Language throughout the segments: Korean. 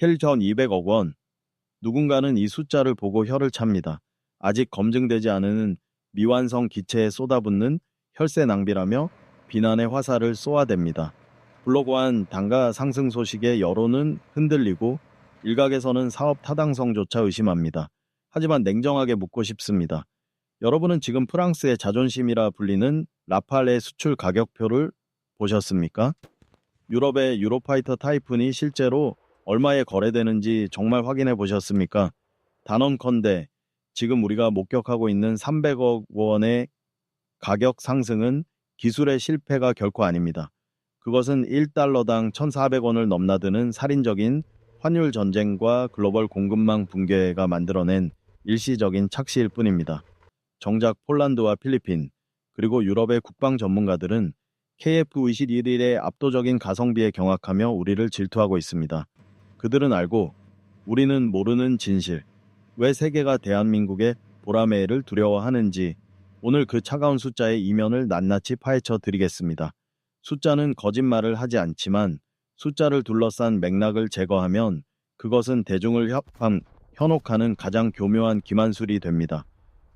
힐 1200억 원. 누군가는 이 숫자를 보고 혀를 찹니다. 아직 검증되지 않은 미완성 기체에 쏟아붓는 혈세 낭비라며 비난의 화살을 쏘아댑니다. 블로그한 단가 상승 소식에 여론은 흔들리고 일각에서는 사업 타당성조차 의심합니다. 하지만 냉정하게 묻고 싶습니다. 여러분은 지금 프랑스의 자존심이라 불리는 라팔의 수출 가격표를 보셨습니까? 유럽의 유로파이터 타이푼이 실제로 얼마에 거래되는지 정말 확인해 보셨습니까? 단언컨대 지금 우리가 목격하고 있는 300억 원의 가격 상승은 기술의 실패가 결코 아닙니다. 그것은 1달러당 1,400원을 넘나드는 살인적인 환율 전쟁과 글로벌 공급망 붕괴가 만들어낸 일시적인 착시일 뿐입니다. 정작 폴란드와 필리핀, 그리고 유럽의 국방 전문가들은 KF-21의 압도적인 가성비에 경악하며 우리를 질투하고 있습니다. 그들은 알고 우리는 모르는 진실, 왜 세계가 대한민국의 보라매를 두려워하는지 오늘 그 차가운 숫자의 이면을 낱낱이 파헤쳐 드리겠습니다. 숫자는 거짓말을 하지 않지만 숫자를 둘러싼 맥락을 제거하면 그것은 대중을 협한, 현혹하는 가장 교묘한 기만술이 됩니다.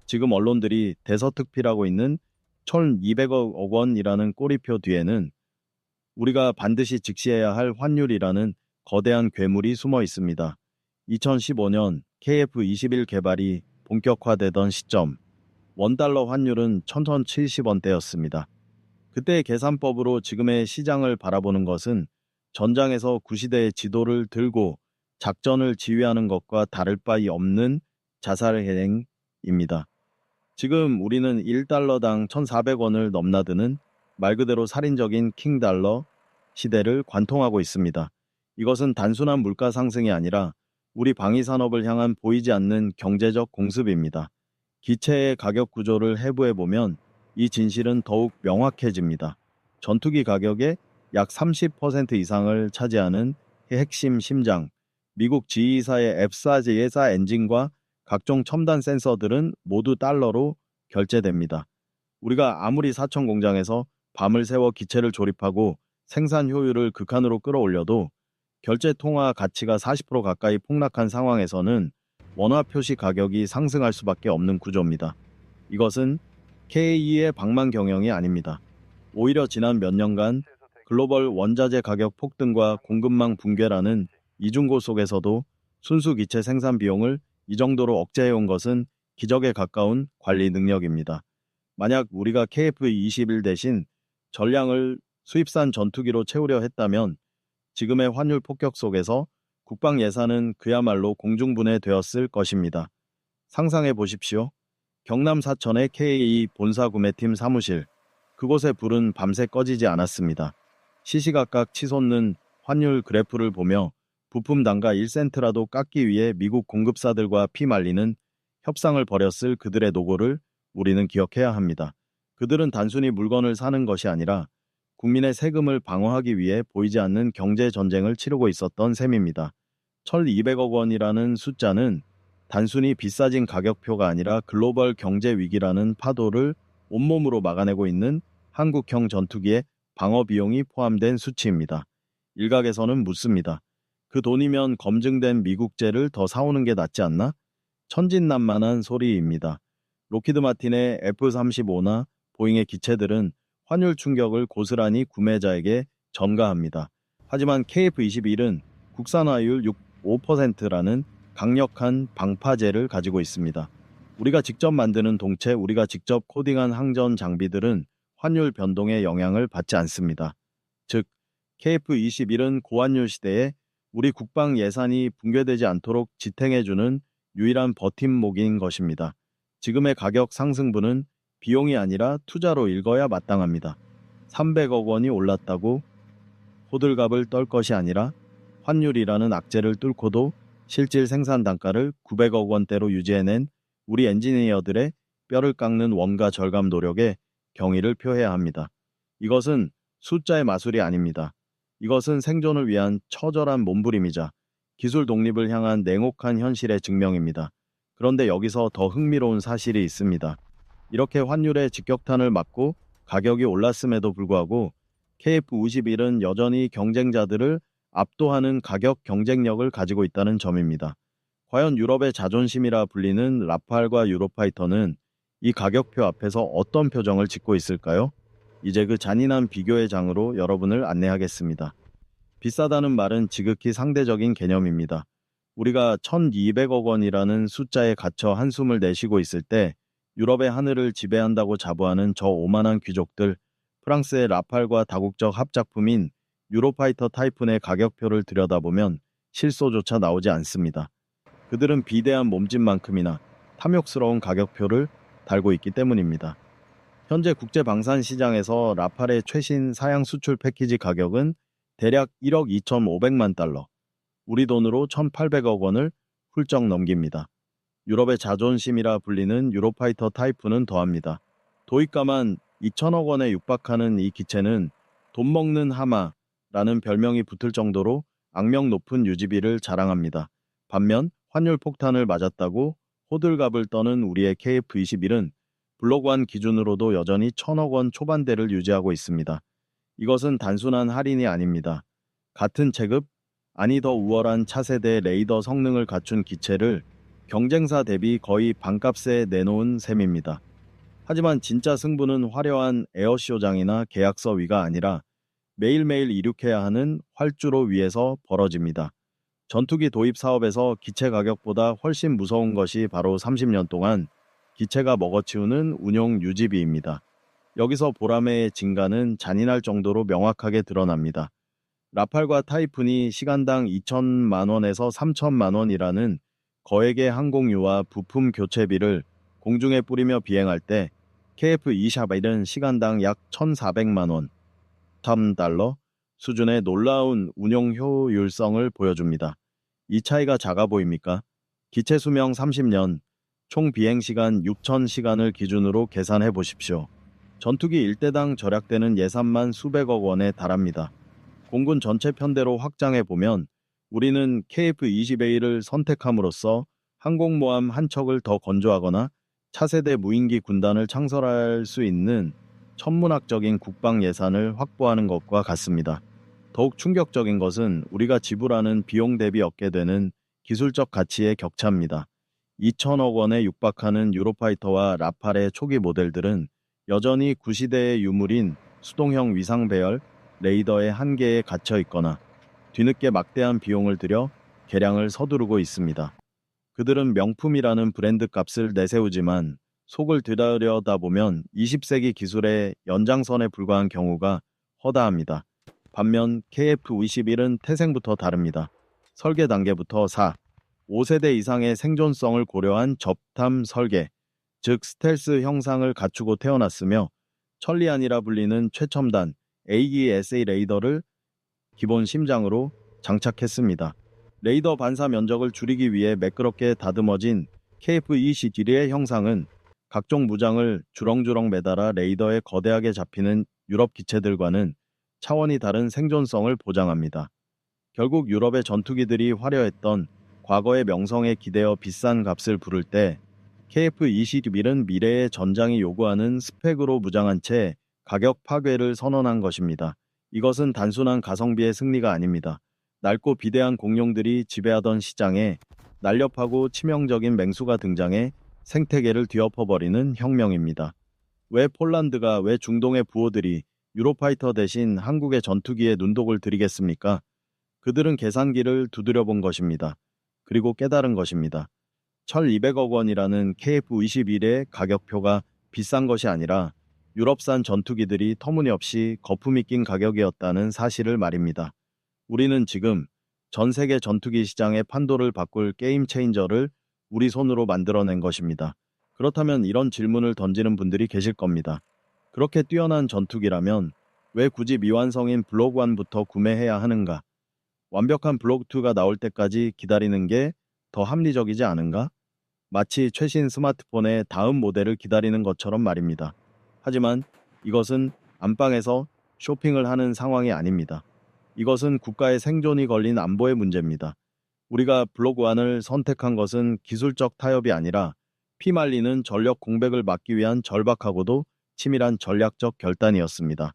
지금 언론들이 대서특필하고 있는 1200억 원이라는 꼬리표 뒤에는 우리가 반드시 직시해야 할 환율이라는 거대한 괴물이 숨어 있습니다. 2015년 KF21 개발이 본격화되던 시점, 원달러 환율은 1070원대였습니다. 그때의 계산법으로 지금의 시장을 바라보는 것은 전장에서 구시대의 지도를 들고 작전을 지휘하는 것과 다를 바이 없는 자살행입니다. 지금 우리는 1달러당 1,400원을 넘나드는 말 그대로 살인적인 킹달러 시대를 관통하고 있습니다. 이것은 단순한 물가 상승이 아니라 우리 방위 산업을 향한 보이지 않는 경제적 공습입니다. 기체의 가격 구조를 해부해 보면 이 진실은 더욱 명확해집니다. 전투기 가격의 약 30% 이상을 차지하는 핵심 심장, 미국 지휘사의 F4 예사 엔진과 각종 첨단 센서들은 모두 달러로 결제됩니다. 우리가 아무리 사천 공장에서 밤을 새워 기체를 조립하고 생산 효율을 극한으로 끌어올려도 결제 통화 가치가 40% 가까이 폭락한 상황에서는 원화 표시 가격이 상승할 수밖에 없는 구조입니다. 이것은 KE의 방만 경영이 아닙니다. 오히려 지난 몇 년간 글로벌 원자재 가격 폭등과 공급망 붕괴라는 이중고 속에서도 순수 기체 생산 비용을 이 정도로 억제해온 것은 기적에 가까운 관리 능력입니다. 만약 우리가 KF-21 대신 전량을 수입산 전투기로 채우려 했다면 지금의 환율 폭격 속에서 국방 예산은 그야말로 공중분해되었을 것입니다. 상상해 보십시오. 경남 사천의 KA 본사 구매팀 사무실. 그곳의 불은 밤새 꺼지지 않았습니다. 시시각각 치솟는 환율 그래프를 보며 부품 단가 1센트라도 깎기 위해 미국 공급사들과 피 말리는 협상을 벌였을 그들의 노고를 우리는 기억해야 합니다. 그들은 단순히 물건을 사는 것이 아니라 국민의 세금을 방어하기 위해 보이지 않는 경제 전쟁을 치르고 있었던 셈입니다. 1200억 원이라는 숫자는 단순히 비싸진 가격표가 아니라 글로벌 경제 위기라는 파도를 온몸으로 막아내고 있는 한국형 전투기의 방어 비용이 포함된 수치입니다. 일각에서는 묻습니다. 그 돈이면 검증된 미국제를 더 사오는 게 낫지 않나? 천진난만한 소리입니다. 로키드 마틴의 F-35나 보잉의 기체들은 환율 충격을 고스란히 구매자에게 전가합니다. 하지만 KF-21은 국산화율 5%라는 강력한 방파제를 가지고 있습니다. 우리가 직접 만드는 동체, 우리가 직접 코딩한 항전 장비들은 환율 변동에 영향을 받지 않습니다. 즉, KF-21은 고환율 시대에 우리 국방 예산이 붕괴되지 않도록 지탱해주는 유일한 버팀목인 것입니다. 지금의 가격 상승분은 비용이 아니라 투자로 읽어야 마땅합니다. 300억 원이 올랐다고 호들갑을 떨 것이 아니라 환율이라는 악재를 뚫고도 실질 생산 단가를 900억 원대로 유지해낸 우리 엔지니어들의 뼈를 깎는 원가 절감 노력에 경의를 표해야 합니다. 이것은 숫자의 마술이 아닙니다. 이것은 생존을 위한 처절한 몸부림이자 기술 독립을 향한 냉혹한 현실의 증명입니다. 그런데 여기서 더 흥미로운 사실이 있습니다. 이렇게 환율의 직격탄을 맞고 가격이 올랐음에도 불구하고 KF-51은 여전히 경쟁자들을 압도하는 가격 경쟁력을 가지고 있다는 점입니다. 과연 유럽의 자존심이라 불리는 라팔과 유로파이터는 이 가격표 앞에서 어떤 표정을 짓고 있을까요? 이제 그 잔인한 비교의 장으로 여러분을 안내하겠습니다. 비싸다는 말은 지극히 상대적인 개념입니다. 우리가 1200억 원이라는 숫자에 갇혀 한숨을 내쉬고 있을 때 유럽의 하늘을 지배한다고 자부하는 저 오만한 귀족들, 프랑스의 라팔과 다국적 합작품인 유로파이터 타이푼의 가격표를 들여다보면 실소조차 나오지 않습니다. 그들은 비대한 몸집만큼이나 탐욕스러운 가격표를 달고 있기 때문입니다. 현재 국제 방산 시장에서 라팔의 최신 사양 수출 패키지 가격은 대략 1억 2,500만 달러, 우리 돈으로 1,800억 원을 훌쩍 넘깁니다. 유럽의 자존심이라 불리는 유로파이터 타이푼은 더합니다. 도입가만 2천억 원에 육박하는 이 기체는 돈 먹는 하마라는 별명이 붙을 정도로 악명 높은 유지비를 자랑합니다. 반면 환율 폭탄을 맞았다고 호들갑을 떠는 우리의 KF-21은 블록원 기준으로도 여전히 천억 원 초반대를 유지하고 있습니다. 이것은 단순한 할인이 아닙니다. 같은 체급, 아니 더 우월한 차세대 레이더 성능을 갖춘 기체를 경쟁사 대비 거의 반값에 내놓은 셈입니다. 하지만 진짜 승부는 화려한 에어쇼장이나 계약서 위가 아니라 매일매일 이륙해야 하는 활주로 위에서 벌어집니다. 전투기 도입 사업에서 기체 가격보다 훨씬 무서운 것이 바로 30년 동안 기체가 먹어치우는 운용 유지비입니다. 여기서 보라매의 증가는 잔인할 정도로 명확하게 드러납니다. 라팔과 타이푼이 시간당 2천만 원에서 3천만 원이라는 거액의 항공유와 부품 교체비를 공중에 뿌리며 비행할 때 KF-2 샤벨은 시간당 약 1,400만 원, 3달러 수준의 놀라운 운용 효율성을 보여줍니다. 이 차이가 작아 보입니까? 기체 수명 30년, 총 비행 시간 6,000시간을 기준으로 계산해 보십시오. 전투기 1대당 절약되는 예산만 수백억 원에 달합니다. 공군 전체 편대로 확장해 보면 우리는 KF-20A를 선택함으로써 항공모함 한 척을 더 건조하거나 차세대 무인기 군단을 창설할 수 있는 천문학적인 국방 예산을 확보하는 것과 같습니다. 더욱 충격적인 것은 우리가 지불하는 비용 대비 얻게 되는 기술적 가치의 격차입니다. 2천억 원에 육박하는 유로파이터와 라팔의 초기 모델들은 여전히 구시대의 유물인 수동형 위상 배열 레이더의 한계에 갇혀 있거나 뒤늦게 막대한 비용을 들여 개량을 서두르고 있습니다. 그들은 명품이라는 브랜드 값을 내세우지만 속을 들여다 보면 20세기 기술의 연장선에 불과한 경우가 허다합니다. 반면 KF-21은 태생부터 다릅니다. 설계 단계부터 4, 5세대 이상의 생존성을 고려한 접탐 설계, 즉 스텔스 형상을 갖추고 태어났으며 천리안이라 불리는 최첨단 AESA 레이더를 기본 심장으로 장착했습니다. 레이더 반사 면적을 줄이기 위해 매끄럽게 다듬어진 KF-20D의 형상은 각종 무장을 주렁주렁 매달아 레이더에 거대하게 잡히는 유럽 기체들과는 차원이 다른 생존성을 보장합니다. 결국 유럽의 전투기들이 화려했던 과거의 명성에 기대어 비싼 값을 부를 때 KF-21은 미래의 전장이 요구하는 스펙으로 무장한 채 가격 파괴를 선언한 것입니다. 이것은 단순한 가성비의 승리가 아닙니다. 낡고 비대한 공룡들이 지배하던 시장에 날렵하고 치명적인 맹수가 등장해 생태계를 뒤엎어버리는 혁명입니다. 왜 폴란드가 왜 중동의 부호들이 유로파이터 대신 한국의 전투기에 눈독을 들이겠습니까? 그들은 계산기를 두드려 본 것입니다. 그리고 깨달은 것입니다. 1200억 원이라는 KF-21의 가격표가 비싼 것이 아니라 유럽산 전투기들이 터무니없이 거품이 낀 가격이었다는 사실을 말입니다. 우리는 지금 전 세계 전투기 시장의 판도를 바꿀 게임 체인저를 우리 손으로 만들어낸 것입니다. 그렇다면 이런 질문을 던지는 분들이 계실 겁니다. 그렇게 뛰어난 전투기라면 왜 굳이 미완성인 블록 1부터 구매해야 하는가? 완벽한 블록 2가 나올 때까지 기다리는 게 더 합리적이지 않은가? 마치 최신 스마트폰의 다음 모델을 기다리는 것처럼 말입니다. 하지만 이것은 안방에서 쇼핑을 하는 상황이 아닙니다. 이것은 국가의 생존이 걸린 안보의 문제입니다. 우리가 블록1을 선택한 것은 기술적 타협이 아니라 피말리는 전력 공백을 막기 위한 절박하고도 치밀한 전략적 결단이었습니다.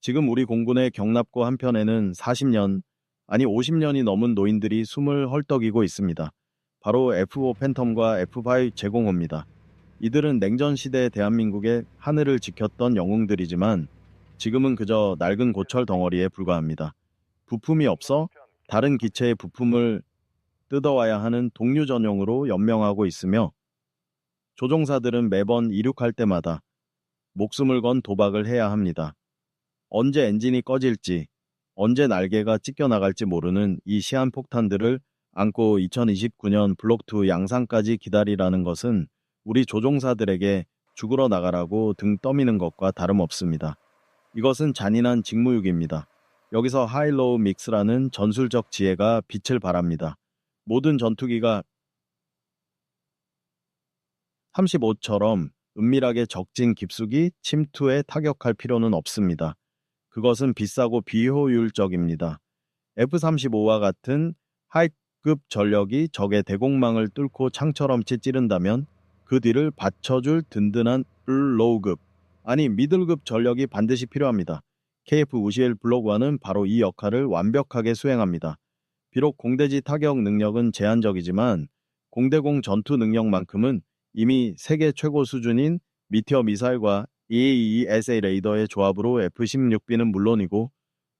지금 우리 공군의 경납고 한편에는 40년 아니 50년이 넘은 노인들이 숨을 헐떡이고 있습니다. 바로 F5 팬텀과 F5 제공호입니다. 이들은 냉전 시대 대한민국의 하늘을 지켰던 영웅들이지만 지금은 그저 낡은 고철 덩어리에 불과합니다. 부품이 없어 다른 기체의 부품을 뜯어와야 하는 동류 전용으로 연명하고 있으며 조종사들은 매번 이륙할 때마다 목숨을 건 도박을 해야 합니다. 언제 엔진이 꺼질지, 언제 날개가 찢겨나갈지 모르는 이 시한폭탄들을 안고 2029년 블록2 양산까지 기다리라는 것은 우리 조종사들에게 죽으러 나가라고 등 떠미는 것과 다름없습니다. 이것은 잔인한 직무유기입니다. 여기서 하이로우 믹스라는 전술적 지혜가 빛을 발합니다. 모든 전투기가 35처럼 은밀하게 적진 깊숙이 침투에 타격할 필요는 없습니다. 그것은 비싸고 비효율적입니다. F-35와 같은 하이급 전력이 적의 대공망을 뚫고 창처럼 찌른다면 그 뒤를 받쳐줄 든든한 로우급, 아니 미들급 전력이 반드시 필요합니다. KF-51 블록 1은 바로 이 역할을 완벽하게 수행합니다. 비록 공대지 타격 능력은 제한적이지만 공대공 전투 능력만큼은 이미 세계 최고 수준인 미티어 미사일과 EAESA 레이더의 조합으로 F-16B는 물론이고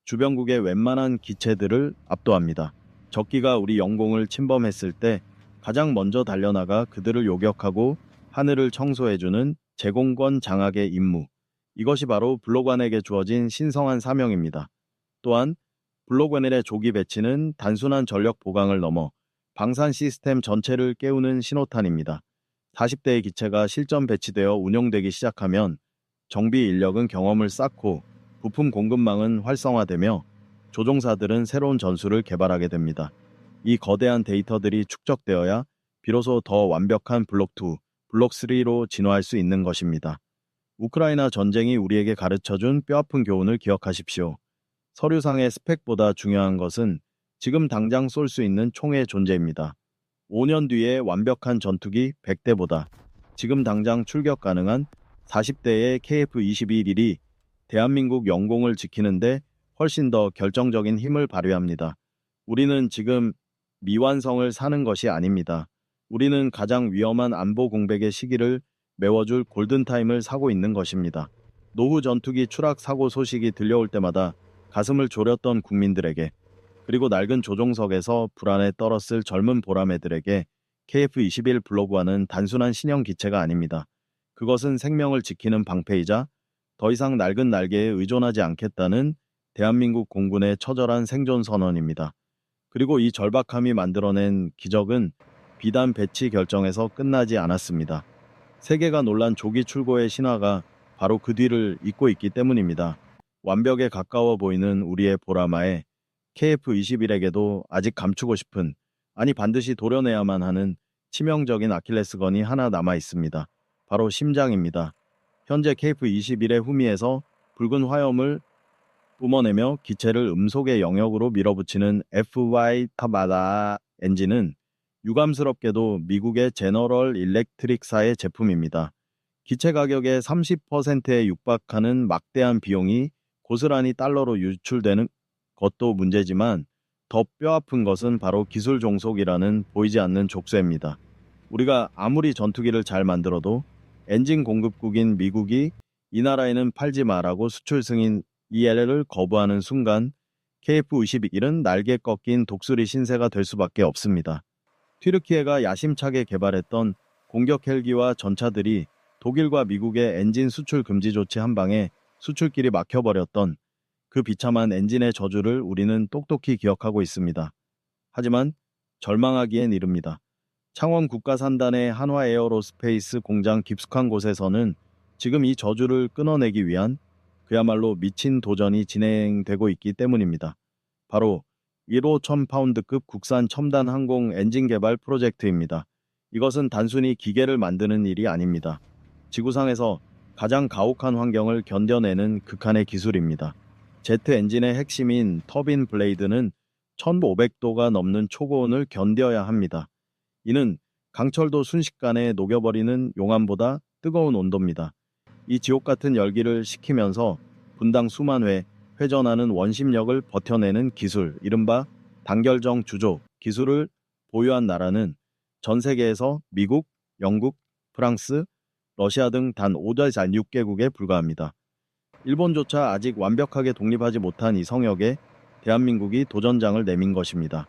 주변국의 웬만한 기체들을 압도합니다. 적기가 우리 영공을 침범했을 때 가장 먼저 달려나가 그들을 요격하고 하늘을 청소해주는 제공권 장악의 임무. 이것이 바로 블록완에게 주어진 신성한 사명입니다. 또한 블록완의 조기 배치는 단순한 전력 보강을 넘어 방산 시스템 전체를 깨우는 신호탄입니다. 40대의 기체가 실전 배치되어 운용되기 시작하면 정비 인력은 경험을 쌓고 부품 공급망은 활성화되며 조종사들은 새로운 전술을 개발하게 됩니다. 이 거대한 데이터들이 축적되어야 비로소 더 완벽한 블록 2, 블록 3로 진화할 수 있는 것입니다. 우크라이나 전쟁이 우리에게 가르쳐준 뼈아픈 교훈을 기억하십시오. 서류상의 스펙보다 중요한 것은 지금 당장 쏠 수 있는 총의 존재입니다. 5년 뒤에 완벽한 전투기 100대보다 지금 당장 출격 가능한 40대의 KF-21일이 대한민국 영공을 지키는데 훨씬 더 결정적인 힘을 발휘합니다. 우리는 지금 미완성을 사는 것이 아닙니다. 우리는 가장 위험한 안보 공백의 시기를 메워줄 골든타임을 사고 있는 것입니다. 노후 전투기 추락 사고 소식이 들려올 때마다 가슴을 졸였던 국민들에게 그리고 낡은 조종석에서 불안에 떨었을 젊은 보라매들에게 KF-21 블로그와는 단순한 신형 기체가 아닙니다. 그것은 생명을 지키는 방패이자 더 이상 낡은 날개에 의존하지 않겠다는 대한민국 공군의 처절한 생존 선언입니다. 그리고 이 절박함이 만들어낸 기적은 비단 배치 결정에서 끝나지 않았습니다. 세계가 놀란 조기 출고의 신화가 바로 그 뒤를 잇고 있기 때문입니다. 완벽에 가까워 보이는 우리의 보라마에 KF-21에게도 아직 감추고 싶은, 아니 반드시 도려내야만 하는 치명적인 아킬레스건이 하나 남아 있습니다. 바로 심장입니다. 현재 KF-21의 후미에서 붉은 화염을 뿜어내며 기체를 음속의 영역으로 밀어붙이는 FY 타바다 엔진은 유감스럽게도 미국의 제너럴 일렉트릭사의 제품입니다. 기체 가격의 30%에 육박하는 막대한 비용이 고스란히 달러로 유출되는 것도 문제지만 더 뼈아픈 것은 바로 기술 종속이라는 보이지 않는 족쇄입니다. 우리가 아무리 전투기를 잘 만들어도 엔진 공급국인 미국이 이 나라에는 팔지 마라고 수출 승인 ELL을 거부하는 순간 KF-21은 날개 꺾인 독수리 신세가 될 수밖에 없습니다. 튀르키예가 야심차게 개발했던 공격 헬기와 전차들이 독일과 미국의 엔진 수출 금지 조치 한 방에 수출길이 막혀버렸던 그 비참한 엔진의 저주를 우리는 똑똑히 기억하고 있습니다. 하지만 절망하기엔 이릅니다. 창원 국가산단의 한화 에어로스페이스 공장 깊숙한 곳에서는 지금 이 저주를 끊어내기 위한 그야말로 미친 도전이 진행되고 있기 때문입니다. 바로 1호 1000파운드급 국산 첨단 항공 엔진 개발 프로젝트입니다. 이것은 단순히 기계를 만드는 일이 아닙니다. 지구상에서 가장 가혹한 환경을 견뎌내는 극한의 기술입니다. 제트 엔진의 핵심인 터빈 블레이드는 1500도가 넘는 초고온을 견뎌야 합니다. 이는 강철도 순식간에 녹여버리는 용암보다 뜨거운 온도입니다. 이 지옥 같은 열기를 식히면서 분당 수만 회 회전하는 원심력을 버텨내는 기술, 이른바 단결정 주조 기술을 보유한 나라는 전 세계에서 미국, 영국, 프랑스, 러시아 등 단 5-6개국에 불과합니다. 일본조차 아직 완벽하게 독립하지 못한 이 성역에 대한민국이 도전장을 내민 것입니다.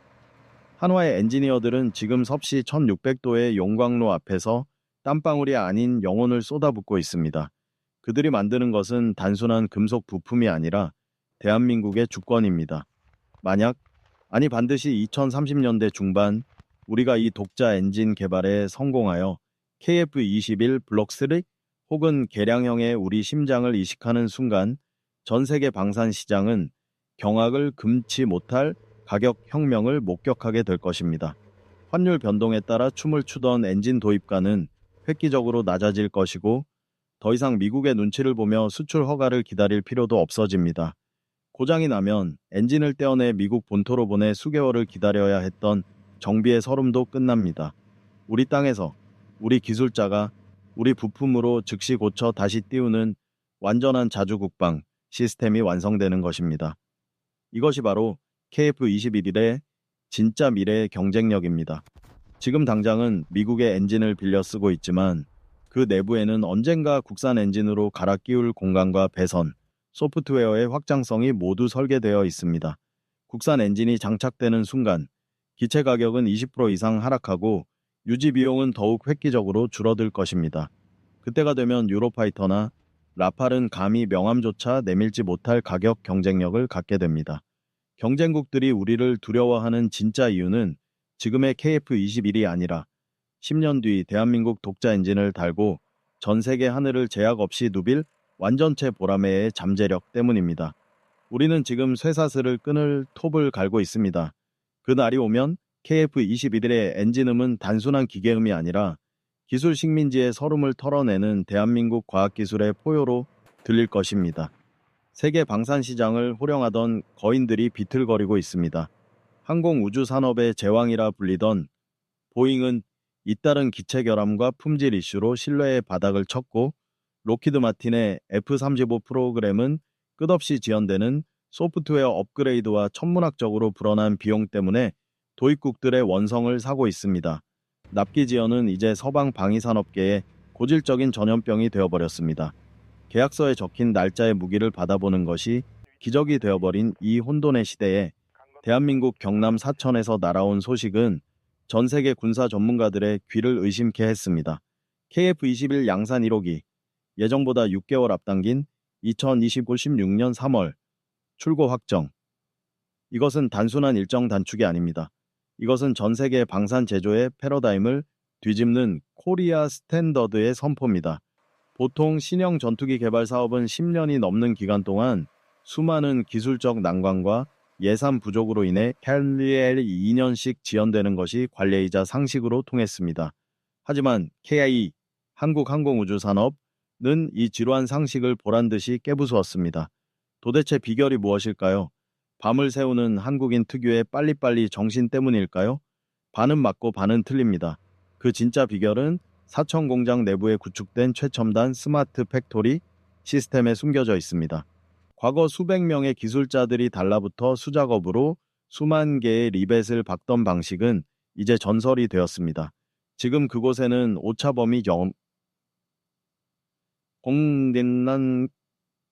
한화의 엔지니어들은 지금 섭씨 1600도의 용광로 앞에서 땀방울이 아닌 영혼을 쏟아붓고 있습니다. 그들이 만드는 것은 단순한 금속 부품이 아니라 대한민국의 주권입니다. 만약, 아니 반드시 2030년대 중반 우리가 이 독자 엔진 개발에 성공하여 KF-21 블록 3 혹은 개량형의 우리 심장을 이식하는 순간 전 세계 방산 시장은 경악을 금치 못할 가격 혁명을 목격하게 될 것입니다. 환율 변동에 따라 춤을 추던 엔진 도입가는 획기적으로 낮아질 것이고 더 이상 미국의 눈치를 보며 수출 허가를 기다릴 필요도 없어집니다. 고장이 나면 엔진을 떼어내 미국 본토로 보내 수개월을 기다려야 했던 정비의 서름도 끝납니다. 우리 땅에서 우리 기술자가 우리 부품으로 즉시 고쳐 다시 띄우는 완전한 자주국방 시스템이 완성되는 것입니다. 이것이 바로 KF-21의 진짜 미래의 경쟁력입니다. 지금 당장은 미국의 엔진을 빌려 쓰고 있지만 그 내부에는 언젠가 국산 엔진으로 갈아 끼울 공간과 배선, 소프트웨어의 확장성이 모두 설계되어 있습니다. 국산 엔진이 장착되는 순간 기체 가격은 20% 이상 하락하고 유지 비용은 더욱 획기적으로 줄어들 것입니다. 그때가 되면 유로파이터나 라팔은 감히 명함조차 내밀지 못할 가격 경쟁력을 갖게 됩니다. 경쟁국들이 우리를 두려워하는 진짜 이유는 지금의 KF-21이 아니라 10년 뒤 대한민국 독자 엔진을 달고 전 세계 하늘을 제약 없이 누빌 완전체 보라매의 잠재력 때문입니다. 우리는 지금 쇠사슬을 끊을 톱을 갈고 있습니다. 그 날이 오면 KF-21의 엔진음은 단순한 기계음이 아니라 기술 식민지의 서름을 털어내는 대한민국 과학기술의 포효로 들릴 것입니다. 세계 방산 시장을 호령하던 거인들이 비틀거리고 있습니다. 항공우주 산업의 제왕이라 불리던 보잉은 잇따른 기체 결함과 품질 이슈로 신뢰의 바닥을 쳤고 로키드 마틴의 F-35 프로그램은 끝없이 지연되는 소프트웨어 업그레이드와 천문학적으로 불어난 비용 때문에 도입국들의 원성을 사고 있습니다. 납기 지연은 이제 서방 방위산업계의 고질적인 전염병이 되어버렸습니다. 계약서에 적힌 날짜의 무기를 받아보는 것이 기적이 되어버린 이 혼돈의 시대에 대한민국 경남 사천에서 날아온 소식은 전 세계 군사 전문가들의 귀를 의심케 했습니다. KF-21 양산 1호기 예정보다 6개월 앞당긴 2025 16년 3월 출고 확정. 이것은 단순한 일정 단축이 아닙니다. 이것은 전 세계 방산 제조의 패러다임을 뒤집는 코리아 스탠더드의 선포입니다. 보통 신형 전투기 개발 사업은 10년이 넘는 기간 동안 수많은 기술적 난관과 예산 부족으로 인해 캘리엘이 2년씩 지연되는 것이 관례이자 상식으로 통했습니다. 하지만 KI 한국항공우주산업은 이 지루한 상식을 보란듯이 깨부수었습니다. 도대체 비결이 무엇일까요? 밤을 새우는 한국인 특유의 빨리빨리 정신 때문일까요? 반은 맞고 반은 틀립니다. 그 진짜 비결은 사천 공장 내부에 구축된 최첨단 스마트 팩토리 시스템에 숨겨져 있습니다. 과거 수백 명의 기술자들이 달라붙어 수작업으로 수만 개의 리벳을 박던 방식은 이제 전설이 되었습니다. 지금 그곳에는 오차범위 경 공된난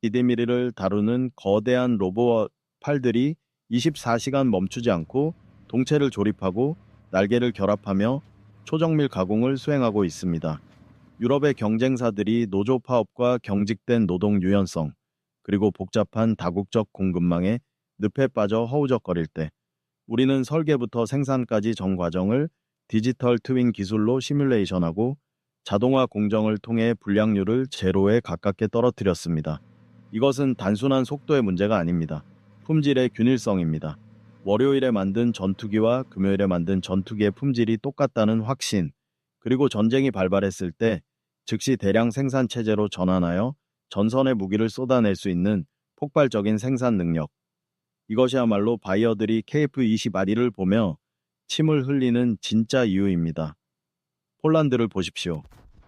기대미리를 다루는 거대한 로봇 팔들이 24시간 멈추지 않고 동체를 조립하고 날개를 결합하며 초정밀 가공을 수행하고 있습니다. 유럽의 경쟁사들이 노조 파업과 경직된 노동 유연성, 그리고 복잡한 다국적 공급망에 늪에 빠져 허우적거릴 때 우리는 설계부터 생산까지 전 과정을 디지털 트윈 기술로 시뮬레이션하고 자동화 공정을 통해 불량률을 제로에 가깝게 떨어뜨렸습니다. 이것은 단순한 속도의 문제가 아닙니다. 품질의 균일성입니다. 월요일에 만든 전투기와 금요일에 만든 전투기의 품질이 똑같다는 확신, 그리고 전쟁이 발발했을 때 즉시 대량 생산 체제로 전환하여 전선의 무기를 쏟아낼 수 있는 폭발적인 생산 능력. 이것이야말로 바이어들이 KF-22를 보며 침을 흘리는 진짜 이유입니다. 폴란드를 보십시오.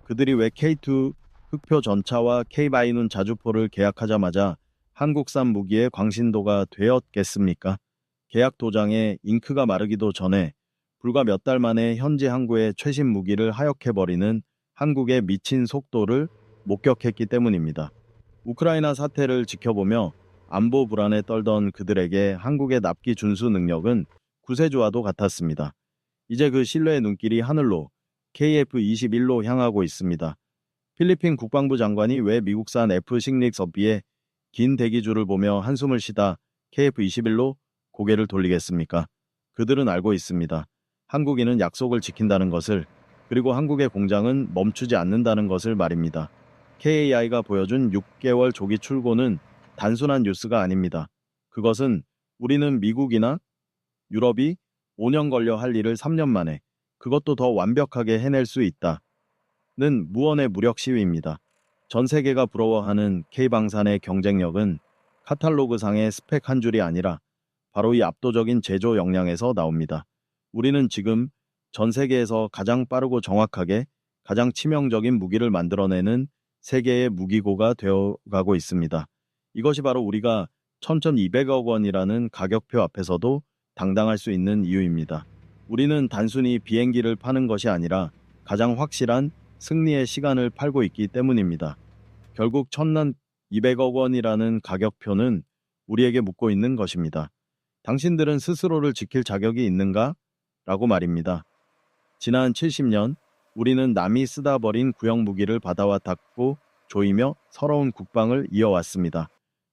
그들이 왜 K2 흑표 전차와 K-바이눈 자주포를 계약하자마자 한국산 무기의 광신도가 되었겠습니까? 계약 도장에 잉크가 마르기도 전에 불과 몇 달 만에 현지 항구의 최신 무기를 하역해버리는 한국의 미친 속도를 목격했기 때문입니다. 우크라이나 사태를 지켜보며 안보 불안에 떨던 그들에게 한국의 납기 준수 능력은 구세주와도 같았습니다. 이제 그 신뢰의 눈길이 하늘로 KF-21로 향하고 있습니다. 필리핀 국방부 장관이 왜 미국산 F-식릭 서비에 긴 대기줄을 보며 한숨을 쉬다 KF-21로 고개를 돌리겠습니까? 그들은 알고 있습니다. 한국인은 약속을 지킨다는 것을 그리고 한국의 공장은 멈추지 않는다는 것을 말입니다. KAI가 보여준 6개월 조기 출고는 단순한 뉴스가 아닙니다. 그것은 우리는 미국이나 유럽이 5년 걸려 할 일을 3년 만에 그것도 더 완벽하게 해낼 수 있다. 는 무언의 무력 시위입니다. 전 세계가 부러워하는 K방산의 경쟁력은 카탈로그상의 스펙 한 줄이 아니라 바로 이 압도적인 제조 역량에서 나옵니다. 우리는 지금 전 세계에서 가장 빠르고 정확하게 가장 치명적인 무기를 만들어내는 세계의 무기고가 되어가고 있습니다. 이것이 바로 우리가 1200억 원이라는 가격표 앞에서도 당당할 수 있는 이유입니다. 우리는 단순히 비행기를 파는 것이 아니라 가장 확실한 승리의 시간을 팔고 있기 때문입니다. 결국 천난 200억 원이라는 가격표는 우리에게 묻고 있는 것입니다. 당신들은 스스로를 지킬 자격이 있는가? 라고 말입니다. 지난 70년 우리는 남이 쓰다 버린 구형 무기를 받아와 닦고 조이며 서러운 국방을 이어왔습니다.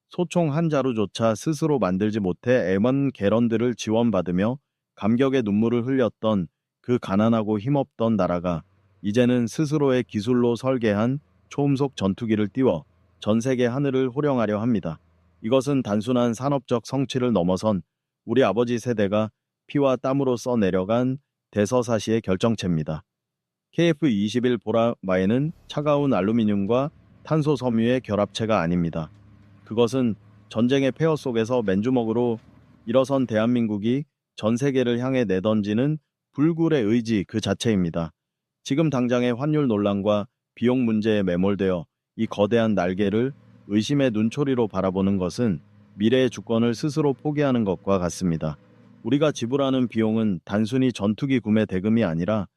소총 한 자루조차 스스로 만들지 못해 M1 개런들을 지원받으며 감격의 눈물을 흘렸던 그 가난하고 힘없던 나라가 이제는 스스로의 기술로 설계한 초음속 전투기를 띄워 전 세계 하늘을 호령하려 합니다. 이것은 단순한 산업적 성취를 넘어선 우리 아버지 세대가 피와 땀으로 써내려간 대서사시의 결정체입니다. KF-21 보라마에는 차가운 알루미늄과 탄소 섬유의 결합체가 아닙니다. 그것은 전쟁의 폐허 속에서 맨주먹으로 일어선 대한민국이 전 세계를 향해 내던지는 불굴의 의지 그 자체입니다. 지금 당장의 환율 논란과 비용 문제에 매몰되어 이 거대한 날개를 의심의 눈초리로 바라보는 것은 미래의 주권을 스스로 포기하는 것과 같습니다. 우리가 지불하는 비용은 단순히 전투기 구매 대금이 아니라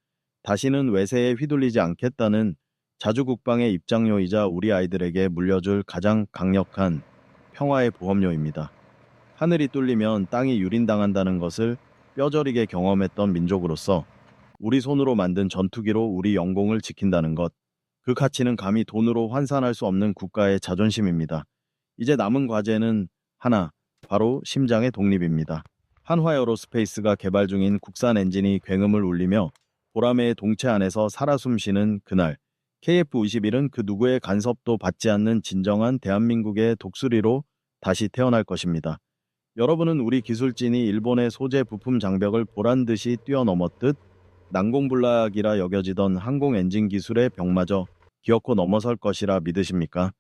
다시는 외세에 휘둘리지 않겠다는 자주국방의 입장료이자 우리 아이들에게 물려줄 가장 강력한 평화의 보험료입니다. 하늘이 뚫리면 땅이 유린당한다는 것을 뼈저리게 경험했던 민족으로서 우리 손으로 만든 전투기로 우리 영공을 지킨다는 것, 그 가치는 감히 돈으로 환산할 수 없는 국가의 자존심입니다. 이제 남은 과제는 하나, 바로 심장의 독립입니다. 한화에어로스페이스가 개발 중인 국산 엔진이 굉음을 울리며 보라매의 동체 안에서 살아 숨쉬는 그날, KF-51은 그 누구의 간섭도 받지 않는 진정한 대한민국의 독수리로 다시 태어날 것입니다. 여러분은 우리 기술진이 일본의 소재 부품 장벽을 보란 듯이 뛰어넘었듯 난공불락이라 여겨지던 항공 엔진 기술의 벽마저 기어코 넘어설 것이라 믿으십니까?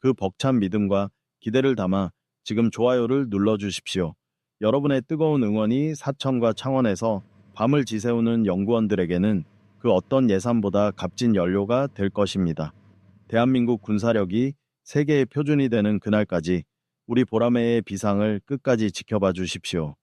그 벅찬 믿음과 기대를 담아 지금 좋아요를 눌러주십시오. 여러분의 뜨거운 응원이 사천과 창원에서 밤을 지새우는 연구원들에게는 그 어떤 예산보다 값진 연료가 될 것입니다. 대한민국 군사력이 세계의 표준이 되는 그날까지 우리 보라매의 비상을 끝까지 지켜봐 주십시오.